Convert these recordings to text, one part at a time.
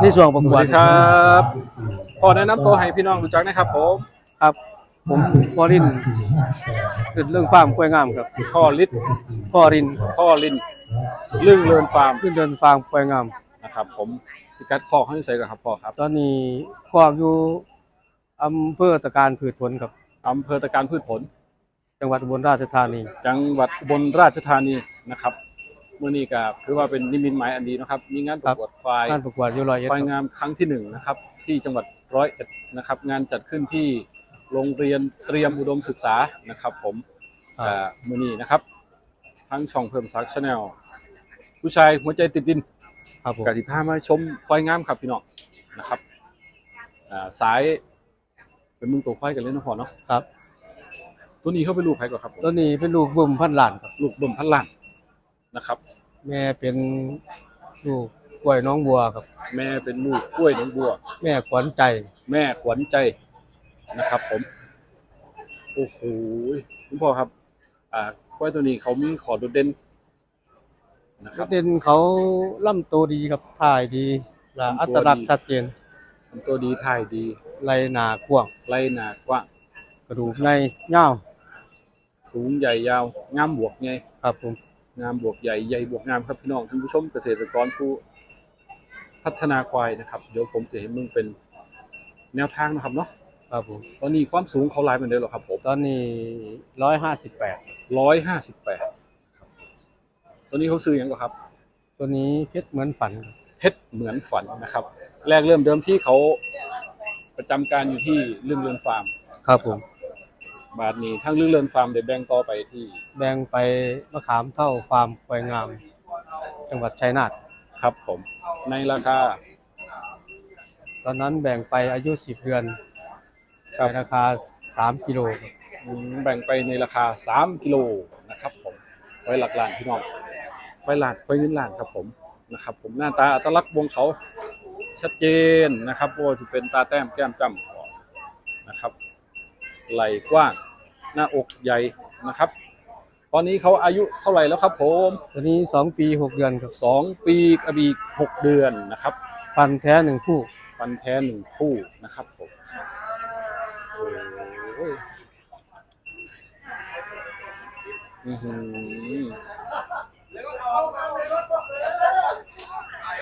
ในช่วงประสกววัดสดีครับขอแนะนำตัวให้พี่น้องรู้จักนะครับผมครับ ผมพอรินเป็นเรื่องฟาร์มกล้วยงามครับพ่อลิศพอรินพ่อลินเรื่องเลินฟาร์มขึ้นเดินฟาร์มกล้วยงามนะครับ ผมพิกัดข้อข้างใส่กันครับพ่อครับตอนนี้ครอบอยู่อำเภอตะการผืดผลครับอำเภอตะการพืชผล จังหวัดอุบลราชธานี จังหวัดอุบลราชธานีนะครับเมื่อนี้ก็ถือว่าเป็นนิมิตหมายอันดีนะครับ มีงานประกวดควายงานประกวดอยู่ร้อยเอ็ดควายครับงามครั้งที่หนึ่งนะครับ ที่จังหวัดร้อยเอ็ดนะครับ งานจัดขึ้นที่โรงเรียนเตรียมอุดมศึกษานะครับ ผมครับอ่ามือนี้นะครับทั้งช่องเพิ่มซักชาแนลผู้ชายหัวใจติดดินครับผมกสิพามาชมควายงามครับพี่น้องนะครับอ่าสายเป็นมึงตัวควายกันเลยนะพ่อเนาะครับ ตัวนี้เข้าไปลูกใครก่อนครับผมตัวนี้เป็นลูกบุ่มพันหลานครับลูกเบิ่มพันล้าน นะครับ แม่เป็นลูกกล้วยน้องบัวครับ แม่เป็นลูกกล้วยน้องบัว แม่ขวัญใจ แม่แม่ขวัญใจนะครับ ผมโอ้โหคุณพ่อครับ อ่าควายตัวนี้เขามีขอโดดเด่นนะครับเด่นเขาล่ำตัวดีครับถ่ายดีและอัตลักษณ์ชัดเจนทำตัวดีถ่ายดีไหลหนากว้างไล่หนากว้างกระดูกในเง่าวสูงใหญ่ยาวงามบวกไงครับผม งามบวกใหญ่ใหญ่บวกงามครับพี่น้องท่านผู้ชมเกษตรกรผู้พัฒนาควายนะครับเดี๋ยวผมจะให้มึงเป็นแนวทางนะครับเนาะครับผมตอนนี้ความสูงเขาลายเหมือนเดิมหรอครับผมตอนนี้ร้อยห้าสิบแปดร้อยห้าสิบแปดตอนนี้เขาซื้อหยังก่อนครับ ตัวนี้เพชรเหมือนฝันครับเพชรเหมือนฝันนะครับ แรกเริ่มเดิมที่เขาประจำการอยู่ที่เรื่องเรือนฟาร์มครับผม บาทนี้ทั้งเรื่องเรือนฟาร์มเดี๋ยวแบ่งต่อไปที่แบ่งไปมะขามเท่าฟาร์มควายงาม จังหวัดชัยนาทครับผม ในราคา ตอนนั้นแบ่งไปอายุสิบเดือนในราคาสามกิโลครับอืมแบ่งไปในราคา 3 กิโลนะครับผมไว้หลักล้านพี่น้องไว้หลานไว้เงินล้านครับผมนะครับ ผมหน้าตาอัตลักษณ์วงเขาชัดเจนนะครับว่าจะเป็นตาแต้มแก้มจ้ำนะครับ ไหล่กว้าง หน้าอกใหญ่นะครับ ตอนนี้เขาอายุเท่าไหร่แล้วครับผมตัวนี้สองปีหกเดือนครับสองปีกับอีกหกเดือนนะครับ ฟันแท้หนึ่งคู่ ฟันแท้หนึ่งคู่นะครับผมโอ้ยอื้อหือ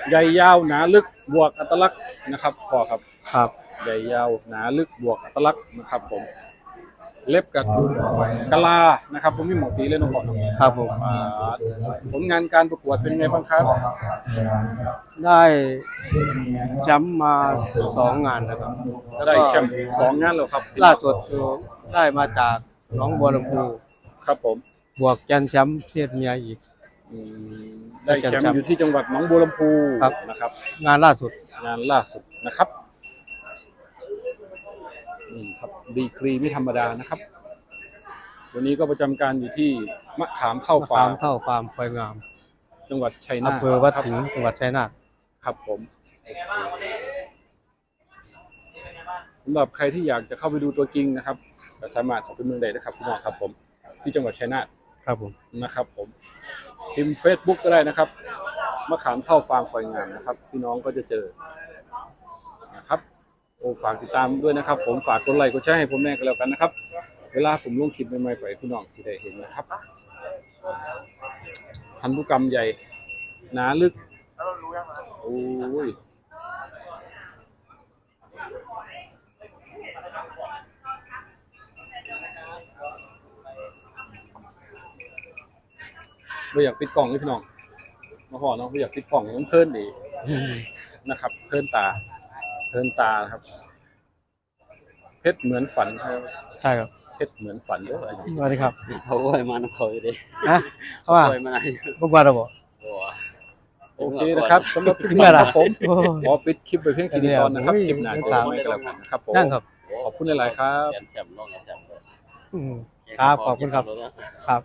ใหญ่ยาวหนาลึกบวกอัตลักษณ์นะครับพอครับ ครับ ใหญ่ยาวหนาลึกบวกอัตลักษณ์นะครับผม เล็บกับกะลานะครับผมมีหมอปีเลยน้องพ่อเนาะครับผมอ่าผลงานการประกวดเป็นไงบ้างครับได้แชมป์มาสองงานแล้วครับแล้วได้ก็แชมป์สองงานแล้วครับล่าสุดคือได้มาจากหน้องบัวลำพูครับผมบวกแกนแชมป์เพศเมียอีก อืมได้แชมป์อยู่ที่จังหวัดหนองบัวลำพูครับ นะครับ งานล่าสุด งานล่าสุดนะครับนี่ครับ ดีกรีไม่ธรรมดานะครับ วันนี้ก็ประจำการอยู่ที่มะขามเข้ามะฟาขามร์มเท่าฟาร์มควายงามจังหวัดชัยนาทอำเภอวัดครับสิงห์จังหวัดชัยนาทครับผมสำหรับใครที่อยากจะเข้าไปดูตัวจริงนะครับก็สามารถเข้าไปเมืองใดนะครับพี่น้องครับผมที่จังหวัดชัยนาท ครับผม นะครับผมพิมพ์ Facebook ก็ได้นะครับมะขามเท่าฟาร์มควายงามนะครับ พี่น้องก็จะเจอนะครับ โอ้ฝากติดตามด้วยนะครับ ผมฝากกดไลค์กดแชร์ให้ผมแน่ก็แล้วกันนะครับ เวลาผมลงคลิปใหม่ๆไปพี่น้องสิได้เห็นนะครับพันธุกรรมใหญ่หนาลึกโอ้ยไม่อยากปิดกล่องเลยพี่น้อง มาหอเนาะไม่อยากปิดกล่องมันเพลินดีนะครับ เพลินตา เพลินตานะครับ เพชรเหมือนฝันครับใช่ครับเพชรเหมือนฝันเด้ออะไรอย่างนี้สวัสดีครับเขาก็ไปมาน้ำเขาอยู่ดิฮะเขาว่าเคยมาไหนพวกว่าเราบอกโอ้โอเคนะครับสำหรับคลิปถึงนี้เมื่อไหร่ครับผม โอ้ขอปิดคลิปไปเพียงแค่นี้ก่อนนะครับโอ้ยคลิปหน้าเจอกันใหม่ก็แล้วกันนะครับผม นั่งครับขอบคุณหลายๆครับ แชมป์แชมป์ลงแชมป์เลยอืม ครับขอบคุณครับ ครับ